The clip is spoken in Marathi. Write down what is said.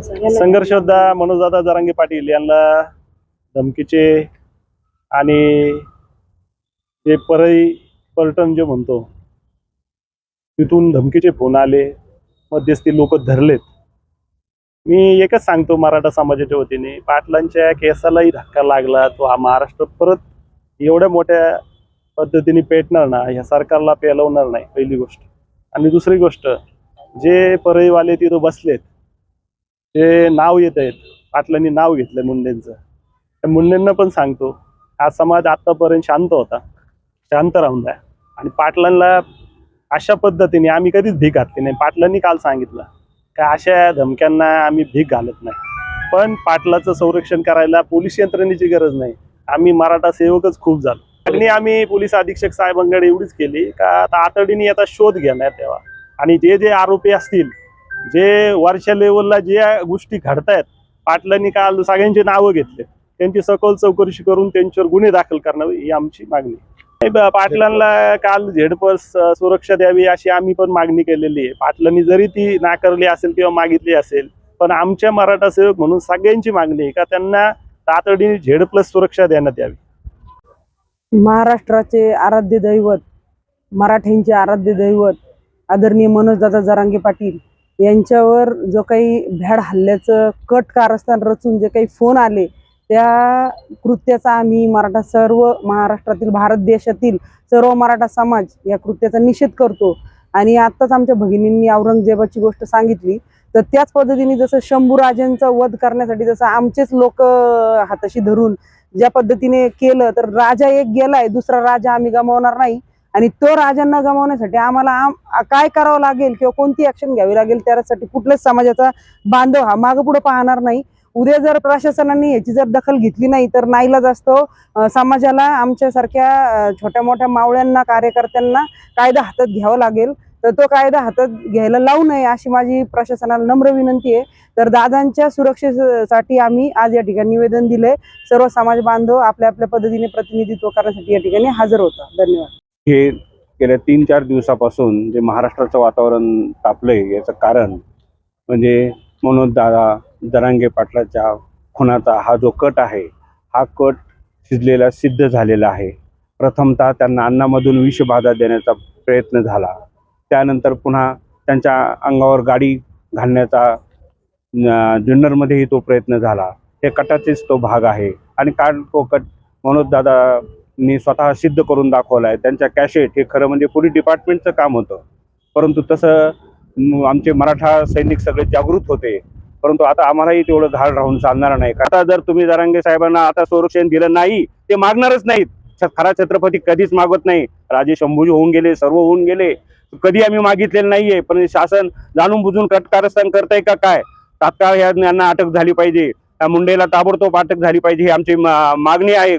संघर्षयोद्धा मनोजदादा जरांगे पाटील यांना धमकीचे आणि जे परळी पर्यटन जे म्हणतो तिथून धमकीचे फोन आले मध्यस्थी लोक धरलेत. मी एकच सांगतो मराठा समाजाच्या वतीने पाटलांच्या केसालाही धक्का लागला तो हा महाराष्ट्र परत एवढ्या मोठ्या पद्धतीने पेटणार ना ह्या सरकारला पेलवणार नाही पहिली गोष्ट. आणि दुसरी गोष्ट जे परळीवाले तिथं बसलेत ते नाव येत आहेत पाटलांनी नाव घेतलंय मुंडेंचं. त्या मुंडेंना पण सांगतो हा समाज आतापर्यंत शांत होता शांत राहून जाय आणि पाटलांना अशा पद्धतीने आम्ही कधीच भीक घातली नाही. पाटलांनी काल सांगितलं का अशा धमक्यांना आम्ही भीक घालत नाही. पण पाटलाचं संरक्षण करायला पोलीस यंत्रणेची गरज नाही. आम्ही मराठा सेवकच खूप झालो. मागणी आम्ही पोलीस अधीक्षक साहेबांकडे एवढीच केली का तातडीने याचा शोध घेण्यात यावा आणि जे जे आरोपी असतील जे वरच्या लेवलला जे गोष्टी घडतायत पाटलांनी काल सगळ्यांची नावं घेतले. त्यांची सखोल चौकशी करून त्यांच्यावर गुन्हे दाखल करणार ही आमची मागणी पाटलांना काल झेडपस सुरक्षा द्यावी अशी आम्ही पण मागणी केलेली आहे. पाटलांनी जरी ती नाकारली असेल किंवा मागितली असेल पण आमच्या मराठा सेवक म्हणून सगळ्यांची मागणी आहे का त्यांना तातडीने झेड प्लस सुरक्षा देण्यात यावी. महाराष्ट्राचे आराध्य दैवत मराठ्यांचे आराध्य दैवत आदरणीय मनोजदादा जरांगे पाटील यांच्यावर जो काही भ्याड हल्ल्याचं कट कारस्थान रचून जे काही फोन आले त्या कृत्याचा आम्ही मराठा सर्व महाराष्ट्रातील भारत देशातील सर्व मराठा समाज या कृत्याचा निषेध करतो. आणि आत्ताच आमच्या भगिनींनी औरंगजेबाची गोष्ट सांगितली. तर त्याच पद्धतीने जसं शंभूराजांचा वध करण्यासाठी जसं आमचेच लोक हाताशी धरून ज्या पद्धतीने केलं तर राजा एक गेलाय दुसरा राजा आम्ही गमावणार नाही. आणि तो राजांना गमावण्यासाठी आम्हाला काय करावं लागेल किंवा कोणती ऍक्शन घ्यावी लागेल त्यासाठी कुठल्याच समाजाचा बांधव हा मागं पुढे पाहणार नाही. उद्या जर प्रशासनाने याची जर दखल घेतली नाही तर नाईलाज असतो. समाजाला आमच्यासारख्या छोट्या मोठ्या मावळ्यांना कार्यकर्त्यांना कायदा हातात घ्यावा लागेल. तर तो कायदा हातात घ्यायला लावू नये अशी माझी प्रशासनाला नम्र विनंती आहे. तर दादांच्या सुरक्षेसाठी आम्ही आज या ठिकाणी निवेदन दिले सर्व समाज बांधव आपल्या आपल्या पद्धतीने प्रतिनिधित्व करण्यासाठी या ठिकाणी हजर होता धन्यवाद. हे गेल्या तीन चार दिवसापासून जे महाराष्ट्राचं वातावरण तापलंय याचं कारण म्हणजे मनोज दादा दरांगे पाटलाच्या खुनाचा हा जो कट आहे हा कट शिजलेला सिद्ध झालेला आहे. प्रथमतः त्यांना अन्नामधून विषबाधा देण्याचा प्रयत्न झाला. त्यानंतर पुन्हा त्यांच्या अंगावर गाडी घालण्याचा जुन्नरमध्येही तो प्रयत्न झाला. हे कटाचेच तो भाग आहे. आणि काल तो कट मनोजदादा नी स्वतः सिद्ध करून दाखवलं आहे त्यांच्या कॅशेट हे खरं म्हणजे पोलीस डिपार्टमेंटचं काम होतं. परंतु तसं आमचे मराठा सैनिक सगळे जागृत होते. परंतु आता आम्हालाही तेवढं घाल राहून चालणार नाही. आता जर तुम्ही जरांगे साहेबांना आता संरक्षण दिलं नाही ते मागणारच नाहीत. खरा छत्रपती कधीच मागत नाही. राजे शंभूजी होऊन गेले सर्व होऊन गेले. कधी आम्ही मागितलेलं नाहीये पण शासन जाणून बुजून कटकारस्थान करताय का काय? तात्काळ यांना अटक झाली पाहिजे. त्या मुंडेला ताबडतोब अटक झाली पाहिजे ही आमची मा- मागणी आहे.